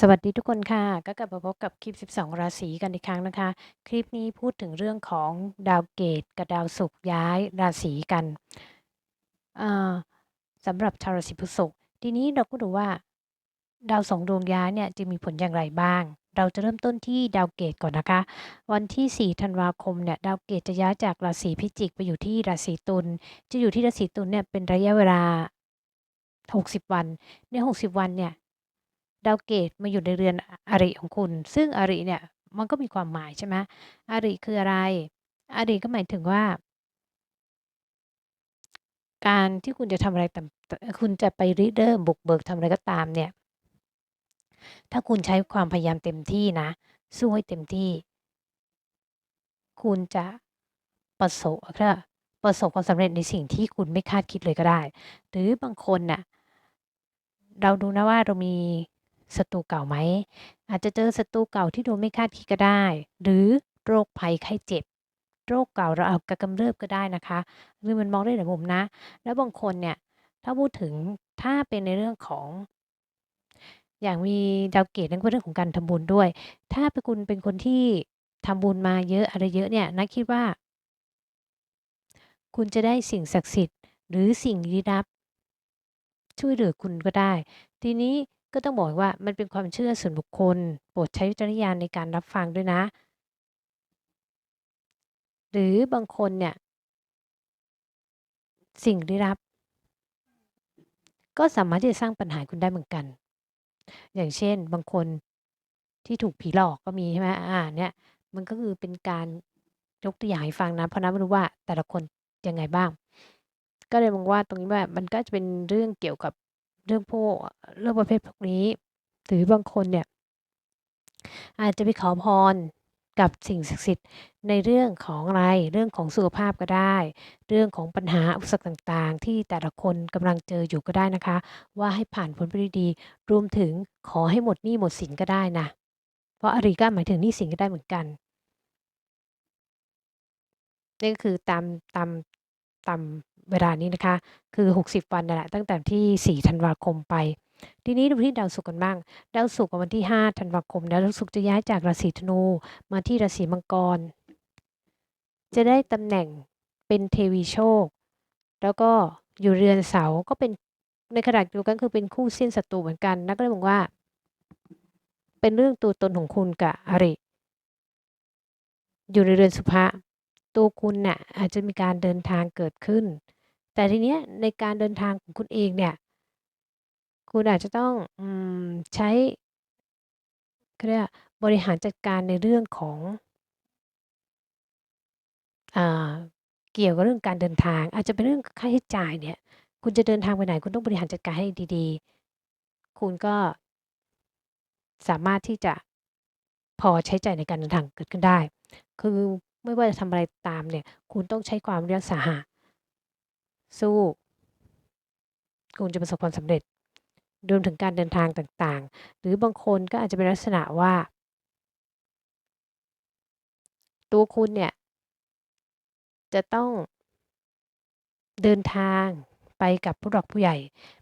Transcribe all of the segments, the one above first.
สวัสดีทุกคนค่ะ ก็กลับมาพบกับคลิป 12 ราศีกันอีกครั้งนะคะ คลิปนี้พูดถึงเรื่องของดาวเกตกับดาวศุกร์ย้ายราศีกันสำหรับชาวราศีพฤษภทีนี้เราก็ดูว่า ดาวสองดวงย้ายเนี่ยจะมีผลอย่างไรบ้าง เราจะเริ่มต้นที่ดาวเกตก่อนนะคะ วันที่ 4 ธันวาคมเนี่ยดาวเกตจะย้ายจากราศีพิจิกไปอยู่ที่ราศีตุล จะอยู่ที่ราศีตุลเนี่ยเป็นระยะเวลา 60 วัน ใน 60 วันเนี่ย ดาวเกตมาอยู่ในเรือนอริของคุณ ซึ่งอริเนี่ยมันก็มีความหมายใช่ไหมอริคืออะไร อริก็หมายถึงว่า การที่คุณจะทำอะไรต่คุณจะไปริเริ่มบุกเบิกทำอะไรก็ตามเนี่ย ถ้าคุณใช้ความพยายามเต็มที่นะ สู้ให้เต็มที่ คุณจะประสบประสบความสำเร็จในสิ่งที่คุณไม่คาดคิดเลยก็ได้ หรือบางคนน่ะเราดูนะว่าเรามี ศัตรูเก่าไหม อาจจะเจอศัตรูเก่าที่โดนไม่คาดคิดก็ได้ หรือโรคภัยไข้เจ็บ โรคเก่าเราเอากระกำเริบก็ได้นะคะหรือมันมองได้หลายมุมนะ แล้วบางคนเนี่ยถ้าพูดถึงถ้าเป็นในเรื่องของอย่างมีดาวเกตนั่นก็เรื่องของการทำบุญด้วย ถ้าเป็นคุณเป็นคนที่ทำบุญมาเยอะอะไรเยอะเนี่ยนักคิดว่า คุณจะได้สิ่งศักดิ์สิทธิ์ หรือสิ่งลี้ลับ ช่วยเหลือคุณก็ได้ ทีนี้ ก็ต้องบอกว่ามันเป็นความเชื่อส่วนบุคคล โปรดใช้วิจารณญาณในการรับฟังด้วยนะ หรือบางคนเนี่ย สิ่งลี้ลับ ก็สามารถที่จะสร้างปัญหาคุณได้เหมือนกัน อย่างเช่น บางคนที่ถูกผีหลอกก็มีใช่ไหมอ่า เนี่ย มันก็คือเป็นการยกตัวอย่างให้ฟังนะ เพราะนับไม่รู้ว่าแต่ละคนยังไงบ้าง ก็เลยมองว่าตรงนี้ว่ามันก็จะเป็นเรื่องเกี่ยวกับ เรื่องพวกเรื่องประเภทพวกนี้ หรือบางคนเนี่ย อาจจะไปขอพรกับสิ่งศักดิ์สิทธิ์ในเรื่องของอะไรเรื่องของสุขภาพก็ได้ เรื่องของปัญหาอุปสรรคต่างๆ ที่แต่ละคนกำลังเจออยู่ก็ได้นะคะ ว่าให้ผ่านพ้นไปดีรวมถึงขอให้หมดหนี้หมดสินก็ได้นะ เพราะอริก็หมายถึงหนี้สินก็ได้เหมือนกันนี่ก็คือตามตามตาม เวลานี้นะคะ คือ 60 วันนั่นแหละตั้งแต่ที่4ธันวาคมไป ทีนี้ดูที่ดาวศุกร์กันบ้าง ดาวศุกร์วันที่5ธันวาคมดาวศุกร์จะย้ายจากราศีธนูมาที่ราศีมังกร จะได้ตำแหน่งเป็นเทวีโชค แล้วก็อยู่เรือนเสาก็เป็นในขณะเดียวกันคือเป็นคู่เส้นศัตรูเหมือนกันนักก็เลยบอกว่า เป็นเรื่องตัวตนของคุณกับอริ อยู่ในเรือนสุภะตัวคุณเนี่ยอาจจะมีการเดินทางเกิดขึ้น แต่ทีเนี้ยในการเดินทางของคุณเองเนี่ย คุณอาจจะต้องอใช้เรียกบริหารจัดการในเรื่องของ อ่า เกี่ยวกับเรื่องการเดินทาง อาจจะเป็นเรื่องค่าใช้จ่ายเนี่ย คุณจะเดินทางไปไหน คุณต้องบริหารจัดการให้ดี ๆ คุณก็ สามารถที่จะ พอใช้จ่ายในการเดินทางเกิดขึ้นได้ คือไม่ว่าจะทำอะไรตามเนี่ย คุณต้องใช้ความเรียกสาหะ สู้คุณจะประสบความสำเร็จรวมถึงการเดินทางต่างๆ หรือบางคนก็อาจจะเป็นลักษณะว่า ตัวคุณเนี่ย จะต้องเดินทางไปกับผู้หลักผู้ใหญ่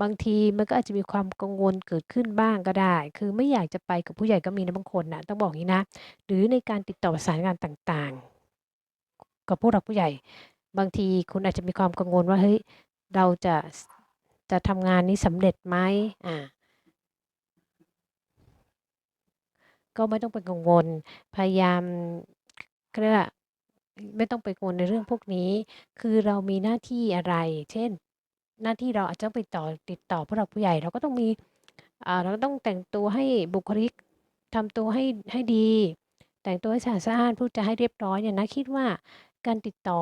บางทีมันก็อาจจะมีความกังวลเกิดขึ้นบ้างก็ได้ คือไม่อยากจะไปกับผู้ใหญ่ก็มีนะบางคนนะต้องบอกอย่างนี้นะ หรือในการติดต่อประสานงานต่างๆ กับผู้หลักผู้ใหญ่ บางทีคุณอาจจะมีความกังวลว่าเฮ้ยเราจะจะทำงานนี้สำเร็จไหมอ่าก็ไม่ต้องเป็นกังวล พยายามเรียกไม่ต้องไปกังวลในเรื่องพวกนี้ คือเรามีหน้าที่อะไร เช่น หน้าที่เราอาจจะไปต่อติดต่อผู้หลักผู้ใหญ่ เราก็ต้องมีอ่าเราต้องแต่งตัวให้บุคลิกทำตัวให้ให้ดี แต่งตัวให้สะอาดสะอานพูดจาให้เรียบร้อยเนี่ยนะคิดว่าการติดต่อ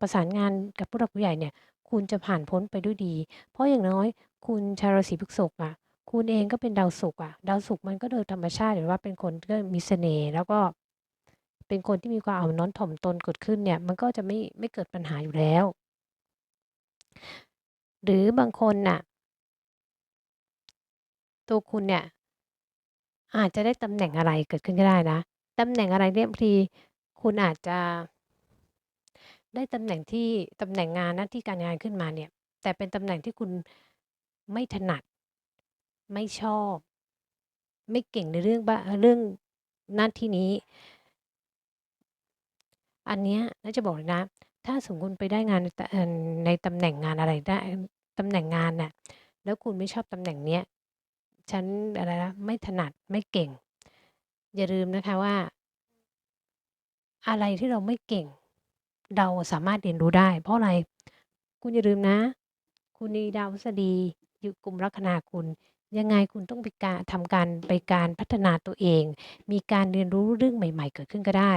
ประสานงานกับผู้หลักผู้ใหญ่เนี่ย คุณจะผ่านพ้นไปด้วยดี เพราะอย่างน้อยคุณชาวราศีพฤษภอะคุณเองก็เป็นดาวศุกร์อะดาวศุกร์มันก็โดยธรรมชาติหรือว่าเป็นคนก็มีเสน่ห์แล้วก็ เป็นคนที่มีความอ่อนน้อมถ่อมตนเกิดขึ้นเนี่ย มันก็จะไม่ไม่เกิดปัญหาอยู่แล้ว หรือบางคนน่ะ ตัวคุณเนี่ย อาจจะได้ตำแหน่งอะไรเกิดขึ้นก็ได้นะตำแหน่งอะไรเนี่ยบางทีคุณอาจจะ ได้ตำแหน่งที่ ตำแหน่งงาน หน้าที่การงานขึ้นมาเนี่ย แต่เป็นตำแหน่งที่คุณไม่ถนัด ไม่ชอบ ไม่เก่งในเรื่องบ้า เรื่องหน้าที่นี้ อันเนี้ย น่าจะบอกเลยนะ ถ้าสมมติคุณไปได้งานในตในตำแหน่งงานอะไรได้ ตำแหน่งงานน่ะ แล้วคุณไม่ชอบตำแหน่งเนี้ย ฉัน อะไรนะ ไม่ถนัด ไม่เก่ง อย่าลืมนะคะว่า อะไรที่เราไม่เก่ง เราสามารถเรียนรู้ได้ เพราะอะไร คุณอย่าลืมนะ คุณมีดาวพฤหัสบดีอยู่กลุ่มลัคนาคุณ ยังไงคุณต้องไปการทำการไปการพัฒนาตัวเอง มีการเรียนรู้เรื่องใหม่ ๆ เกิดขึ้นก็ได้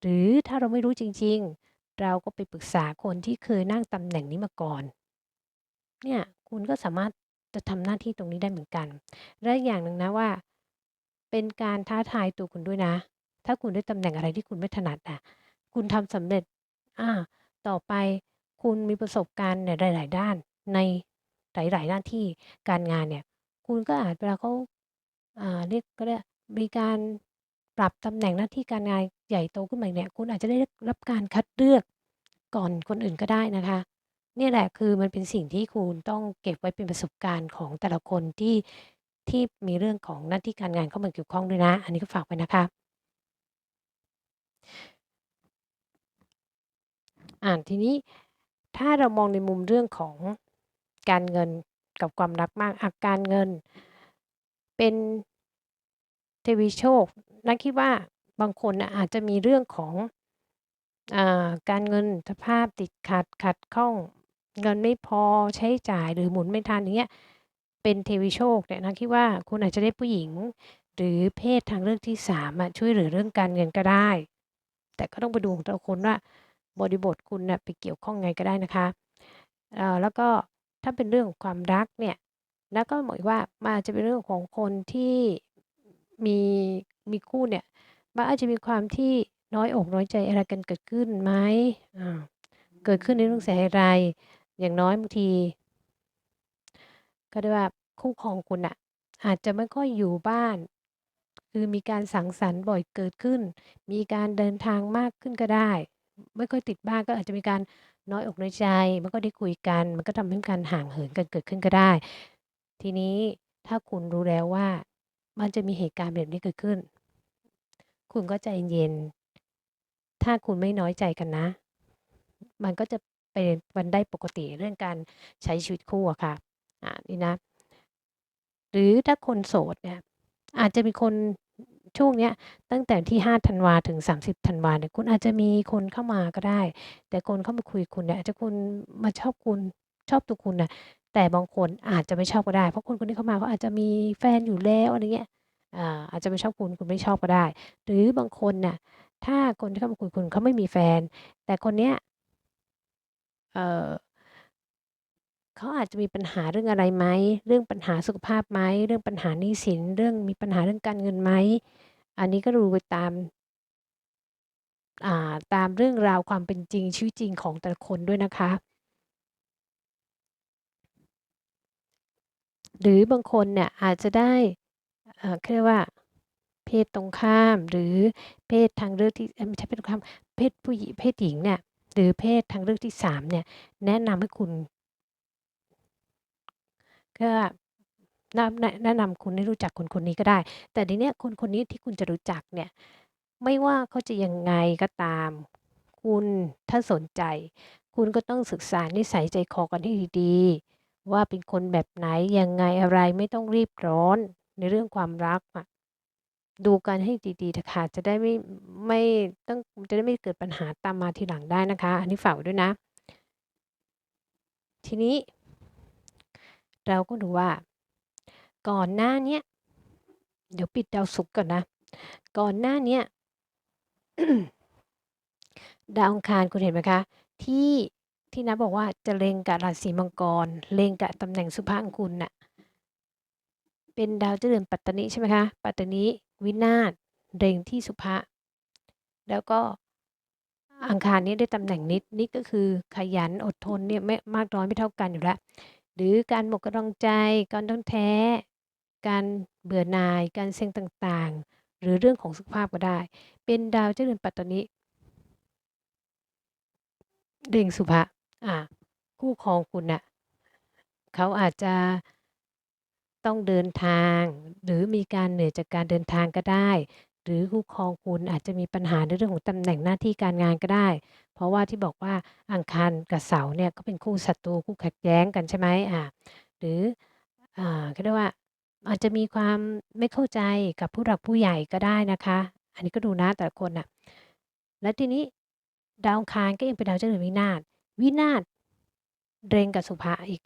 หรือถ้าเราไม่รู้จริง ๆ เราก็ไปปรึกษาคนที่เคยนั่งตำแหน่งนี้มาก่อน เนี่ยคุณก็สามารถจะทำหน้าที่ตรงนี้ได้เหมือนกัน และอย่างหนึ่งนะว่า เป็นการท้าทายตัวคุณด้วยนะ ถ้าคุณได้ตำแหน่งอะไรที่คุณไม่ถนัดอะ คุณทำสำเร็จ อ่า ต่อไปคุณมีประสบการณ์ในหลาย ๆ ด้าน ในหลาย ๆ หน้าที่การงานเนี่ย คุณก็อาจเวลาเขา อ่า เรียกเขาเรียก มีการปรับตำแหน่งหน้าที่การงานใหญ่โตขึ้นมาอีกเนี่ย คุณอาจจะได้รับการคัดเลือกก่อนคนอื่นก็ได้นะคะ เนี่ยแหละ คือมันเป็นสิ่งที่คุณต้องเก็บไว้เป็นประสบการณ์ของแต่ละคนที่ ที่มีเรื่องของหน้าที่การงานเข้ามาเกี่ยวข้องด้วยนะ อันนี้ก็ฝากไว้นะคะ อ่าทีนี้ถ้าเรามองในมุมเรื่องของการเงินกับความรักมากอาการเงิน เป็นเทวีโชคนักคิดว่าบางคนนะอาจจะมีเรื่องของอ่าการเงินสภาพติดขัดขัดข้อง เงินไม่พอใช้จ่ายหรือหมุนไม่ทันอย่างเงี้ยเป็นเทวีโชคเนี่ยนักคิดว่าคุณอาจจะได้ผู้หญิง หรือเพศทางเลือกที่3อะช่วยเหลือเรื่องการเงินก็ได้ แต่ก็ต้องไปดูของแต่ละคนว่า บริบทคุณน่ะไปเกี่ยวข้องไงก็ได้นะคะเออแล้วก็ถ้าเป็นเรื่องของความรักเนี่ยแล้วก็บอกว่ามันอาจจะเป็นเรื่องของคนที่มีมีคู่เนี่ยมันอาจจะมีความที่น้อยอกน้อยใจอะไรกันเกิดขึ้นไหมเกิดขึ้นในเรื่องสาเหตุอะไร อย่างน้อยบางที ก็เรียกว่าคู่ครองคุณน่ะอาจจะไม่ค่อยอยู่บ้าน คือมีการสังสรรค์บ่อยเกิดขึ้น มีการเดินทางมากขึ้นก็ได้ ไม่ค่อยติดบ้านก็อาจจะมีการน้อยอกน้อยใจม่ค่อยได้คุยกัน มันก็ทำให้การห่างเหินกันเกิดขึ้นก็ได้ ทีนี้ถ้าคุณรู้แล้วว่ามันจะมีเหตุการณ์แบบนี้เกิดขึ้น คุณก็ใจเย็น ถ้าคุณไม่น้อยใจกันนะ มันก็จะเป็นมันได้ปกติเรื่องการใช้ชีวิตคู่อะค่ะอ่านี่นะ หรือถ้าคนโสดเนี่ยอาจจะมีคน ช่วงเนี้ยตั้งแต่ที่ 5 ธันวาถึง 30 ธันวาเนี่ยคุณอาจจะมีคนเข้ามาก็ได้ แต่คนเข้ามาคุยคุณเนี่ยอาจจะคุณมาชอบคุณชอบตัวคุณนะแต่บางคนอาจจะไม่ชอบก็ได้ เพราะคนคนที่เข้ามาเขาอาจจะมีแฟนอยู่แล้วอะไรเงี้ยอ่าอาจจะไม่ชอบคุณคุณไม่ชอบก็ได้ หรือบางคนน่ะถ้าคนที่เข้ามาคุยคุณเขาไม่มีแฟน แต่คนเนี้ยเอ่อ เขาอาจจะมีปัญหาเรื่องอะไรไหม เรื่องปัญหาสุขภาพไหม เรื่องปัญหาหนี้สิน เรื่องมีปัญหาเรื่องการเงินไหม อันนี้ก็ดูไปตาม อ่า ตามเรื่องราวความเป็นจริง ชีวิตจริงของแต่ละคนด้วยนะคะ หรือบางคนเนี่ยอาจจะได้ เอ่อ เขาเรียกว่า เพศตรงข้าม หรือเพศทางเลือกที่ เอ๊ย ไม่ใช่เพศตรงข้าม เพศผู้หญิง เพศหญิงเนี่ย หรือเพศทางเลือกที่ 3 เนี่ย แนะนำให้คุณ ก็แนะแนะ แนะนำคุณให้รู้จักคนคนนี้ก็ได้ แต่ทีเนี้ยคนคนนี้ที่คุณจะรู้จักเนี่ย ไม่ว่าเขาจะยังไงก็ตาม คุณถ้าสนใจ คุณก็ต้องศึกษานิสัยใจคอกันให้ดีๆ ว่าเป็นคนแบบไหน ยังไงอะไรไม่ต้องรีบร้อนในเรื่องความรักอะดูกันให้ดีๆเถอะค่ะจะได้ไม่ไม่ต้องจะได้ไม่เกิดปัญหาตามมาทีหลังได้นะคะ อันนี้ฝากไว้ด้วยนะ ทีนี้ เราก็ดูว่า ก่อนหน้าเนี้ยเดี๋ยวปิดดาวศุกร์ก่อนนะ ก่อนหน้าเนี้ยดาวอังคารคุณเห็นไหมคะ ที่ที่นับบอกว่าจะเล็งกับราศีมังกร เล็งกับตำแหน่งสุภะของคุณน่ะเป็นดาวเจรือนปัตตานิใช่ไหมคะ ปัตตานิวินาศเล็งที่สุภะแล้วก็อังคารนี้ได้ตำแหน่งนิดนิดก็คือขยันอดทนเนี่ยไม่มากน้อยไม่เท่ากันอยู่แล้ว หรือการหมดกำลังใจ การท้องแท้ การเบื่อหน่าย การเซ็งต่างๆ หรือเรื่องของสุขภาพก็ได้ เป็นดาวเจ้าเรือนปัตตนิเล็งสุภะอาคู่ครองคุณน่ะเขาอาจจะต้องเดินทาง หรือมีการเหนื่อยจากการเดินทางก็ได้ หรือคู่ครองคุณอาจจะมีปัญหาในเรื่องของตำแหน่งหน้าที่การงานก็ได้ เพราะว่าที่บอกว่าอังคารกับเสาร์เนี่ยก็เป็นคู่ศัตรูคู่ขัดแย้งกันใช่ไหมอ่าหรืออ่าเขาเรียกว่าอาจจะมีความไม่เข้าใจกับผู้หลักผู้ใหญ่ก็ได้นะคะ อันนี้ก็ดูนะแต่ละคนน่ะแล้วทีนี้ดาวอังคารก็ยังเป็นดาวเจ้าเรือนวินาศวินาศเรงกับสุภาอีก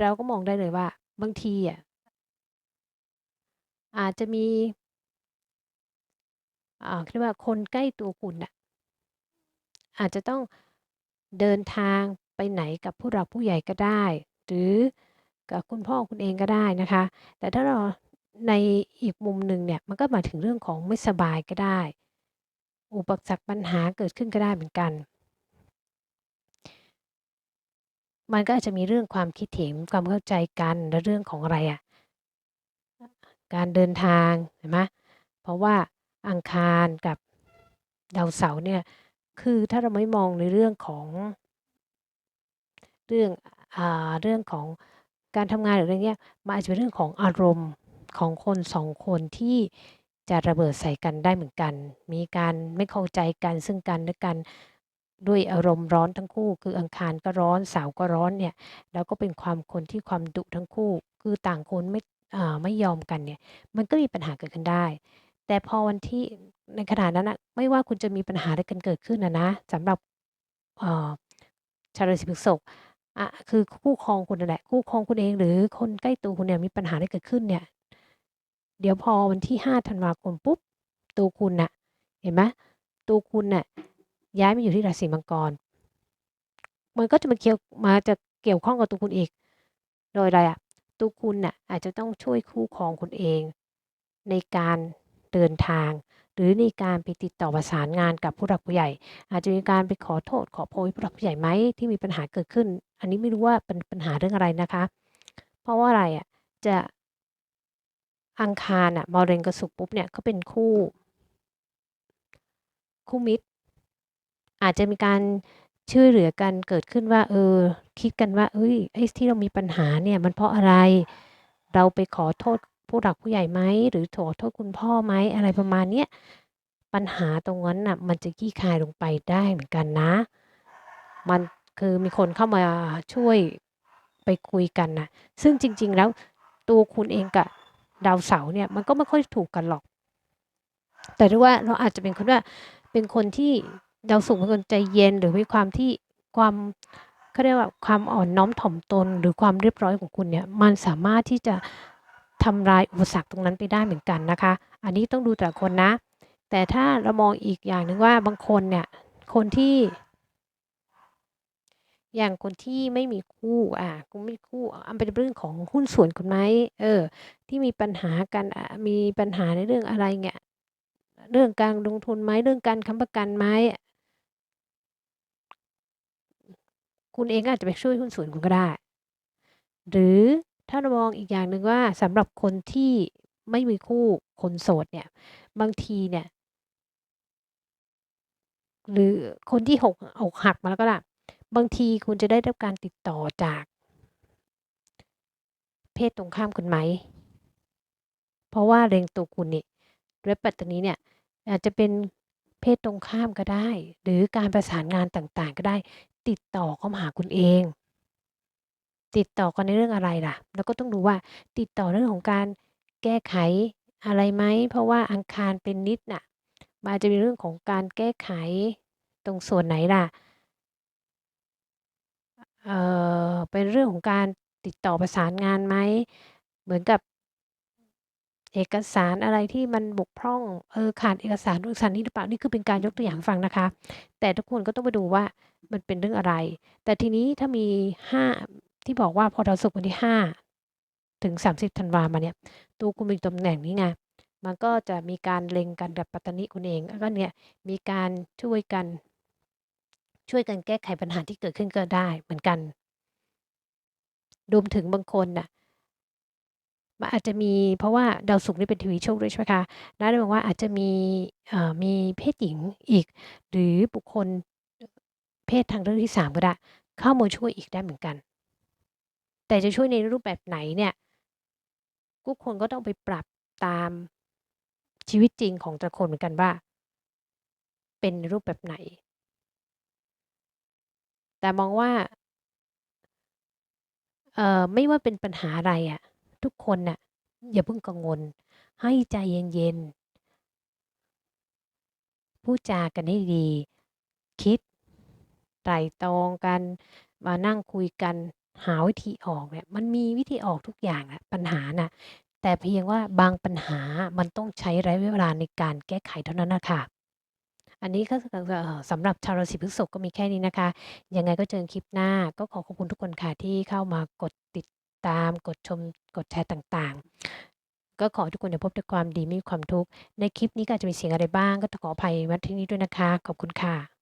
เราก็มองได้เลยว่า บางทีอะอาจจะมี เรียกว่าคนใกล้ตัวคุณน่ะอาจจะต้องเดินทางไปไหนกับผู้หลักผู้ใหญ่ก็ได้ หรือกับคุณพ่อคุณเองก็ได้นะคะ แต่ถ้าเราในอีกมุมหนึ่งเนี่ยมันก็มาถึงเรื่องของไม่สบายก็ได้ อุปสรรคปัญหาเกิดขึ้นก็ได้เหมือนกัน มันก็อาจจะมีเรื่องความคิดเห็นความเข้าใจกันและเรื่องของอะไรอะการเดินทางเห็นไหมเพราะว่า อังคารกับดาวเสาร์เนี่ยคือถ้าเราไม่มองในเรื่องของเรื่องอ่าเรื่องของการทำงานหรืออะไรเงี้ยมันอาจจะเป็นเรื่องของอารมณ์ของคนสองคนที่จะระเบิดใส่กันได้เหมือนกัน มีการไม่เข้าใจกันซึ่งกันและกันด้วยอารมณ์ร้อนทั้งคู่ คืออังคารก็ร้อนเสาร์ก็ร้อนเนี่ยแล้วก็เป็นความคนที่ความดุทั้งคู่ คือต่างคนไม่ไม่ยอมกันเนี่ยมันก็มีปัญหาเกิดขึ้นได้ แต่พอวันที่ ในขณะนั้นน่ะ ไม่ว่าคุณจะมีปัญหาอะไรกันเกิดขึ้นอะนะสำหรับ เอ่อ ชาวราศีพฤษภ อะคือคู่ครองคุณนั่นแหละ คู่ครองคุณเอง หรือคนใกล้ตัวคุณเนี่ยมีปัญหาอะไรเกิดขึ้นเนี่ย เดี๋ยวพอวันที่ 5 ธันวาคมปุ๊บ ตัวคุณน่ะ เห็นไหม ตัวคุณน่ะ ย้ายมาอยู่ที่ราศีมังกร มันก็จะมาเกี่ยว มาจะเกี่ยวข้องกับตัวคุณอีก โดยอะไรอะ ตัวคุณน่ะอาจจะต้องช่วยคู่ครองคุณเอง ในการ เดินทาง หรือในการไปติดต่อประสานงานกับผู้หลักผู้ใหญ่ อาจจะมีการไปขอโทษขอโพยผู้หลักผู้ใหญ่ไหมที่มีปัญหาเกิดขึ้น อันนี้ไม่รู้ว่าเป็นปัญหาเรื่องอะไรนะคะ เพราะว่าอะไรอะจะอังคารอะมะเร็งกับศุกปุ๊บเนี่ยเขาเป็นคู่ คู่มิตร อาจจะมีการช่วยเหลือกันเกิดขึ้นว่า เออ คิดกันว่าเอ้ยไอ้ที่เรามีปัญหาเนี่ย มันเพราะอะไร เราไปขอโทษ ผู้หลักผู้ใหญ่ไหมหรือขอโทษคุณพ่อไหมอะไรประมาณเนี้ยปัญหาตรงนั้นน่ะมันจะคลี่คายลงไปได้เหมือนกันนะ มันคือมีคนเข้ามาช่วยไปคุยกันน่ะซึ่งจริง ๆ แล้วตัวคุณเองกับดาวเสาเนี่ยมันก็ไม่ค่อยถูกกันหรอก แต่ด้วยว่าเราอาจจะเป็นคนว่าเป็นคนที่ดาวศุกร์เป็นคนใจเย็นหรือมีความที่ความเขาเรียกว่าความอ่อนน้อมถ่อมตน หรือความเรียบร้อยของคุณเนี่ยมันสามารถที่จะ ทำลายอุปสรรคตรงนั้นไปได้เหมือนกันนะคะ อันนี้ต้องดูแต่คนนะ แต่ถ้าเรามองอีกอย่างหนึ่งว่าบางคนเนี่ย คนที่ อย่างคนที่ไม่มีคู่อ่าคุณไม่มีคู่อันเป็นเรื่องของหุ้นส่วนคุณไหมเออ ที่มีปัญหากันมีปัญหาในเรื่องอะไรเงี้ยเรื่องการลงทุนไหมเรื่องการค้ำประกันไหมคุณเองอาจจะไปช่วยหุ้นส่วนคุณก็ได้ หรือ ถ้าเรามองอีกอย่างหนึ่งว่าสำหรับคนที่ไม่มีคู่คนโสดเนี่ย บางทีเนี่ย หรือคนที่หกอกหักมาแล้วก็ล่ะ บางทีคุณจะได้รับการติดต่อจาก เพศตรงข้ามคุณไหม เพราะว่าเรงตัวคุณนี่ด้วยปัตตานีเนี่ย อาจจะเป็นเพศตรงข้ามก็ได้ หรือการประสานงานต่างๆ ก็ได้ ติดต่อเข้ามาหาคุณเอง ติดต่อกันในเรื่องอะไรล่ะ แล้วก็ต้องดูว่าติดต่อเรื่องของการแก้ไขอะไรไหม เพราะว่าอังคารเป็นนิดน่ะมันอาจจะมีเรื่องของการแก้ไขตรงส่วนไหนล่ะ เอ่อ เป็นเรื่องของการติดต่อประสานงานไหม เหมือนกับเอกสารอะไรที่มันบกพร่อง เออขาดเอกสารเอกสารนี้หรือเปล่า นี่คือเป็นการยกตัวอย่างฟังนะคะ แต่ทุกคนก็ต้องไปดูว่ามันเป็นเรื่องอะไร แต่ทีนี้ถ้ามี 5 ที่บอกว่าพอดาวศุกร์วันที่ 5 ถึง 30 ธันวามาเนี่ยตัวคุณมีตำแหน่งนี้ไงมันก็จะมีการเล็งกันกับปัตตานีคุณเองแล้วก็เนี่ยมีการช่วยกัน ช่วยกันแก้ไขปัญหาที่เกิดขึ้นก็ได้เหมือนกันรวมถึงบางคนน่ะมันอาจจะมีเพราะว่าดาวศุกร์นี่เป็นทวีโชคด้วยใช่ไหมคะนั่นแปลว่าอาจจะมีมีเพศหญิงอีก หรือบุคคลเพศทางเลือกที่ 3 ก็ได้ เข้ามาช่วยอีกได้เหมือนกัน แต่จะช่วยในรูปแบบไหนเนี่ยทุกคนก็ต้องไปปรับตามชีวิตจริงของแต่ละคนเหมือนกันว่า เป็นรูปแบบไหน แต่มองว่าเอ่อไม่ว่าเป็นปัญหาอะไรอะทุกคนน่ะ อย่าเพิ่งกังวล ให้ใจเย็นๆพูดจากันให้ดี คิดไตร่ตรองกัน มานั่งคุยกัน หาวิธีออกเนี่ย มันมีวิธีออกทุกอย่างอะปัญหาน่ะ แต่เพียงว่าบางปัญหามันต้องใช้ระยะเวลาในการแก้ไขเท่านั้นน่ะค่ะ อันนี้ก็สเอ่อ สำหรับชาวราศีพฤษภก็มีแค่นี้นะคะ ยังไงก็เจอกันคลิปหน้า ก็ขอขอบคุณทุกคนค่ะ ที่เข้ามากดติดตาม กดชม กดแชร์ต่าง ๆ ก็ขอให้ทุกคนเนี่ยพบแต่ความดี ไม่มีความทุกข์ ในคลิปนี้ก็อาจจะมีเสียงอะไรบ้าง ก็ต้องขออภัย ณ ที่นี้ด้วยนะคะ ขอบคุณค่ะ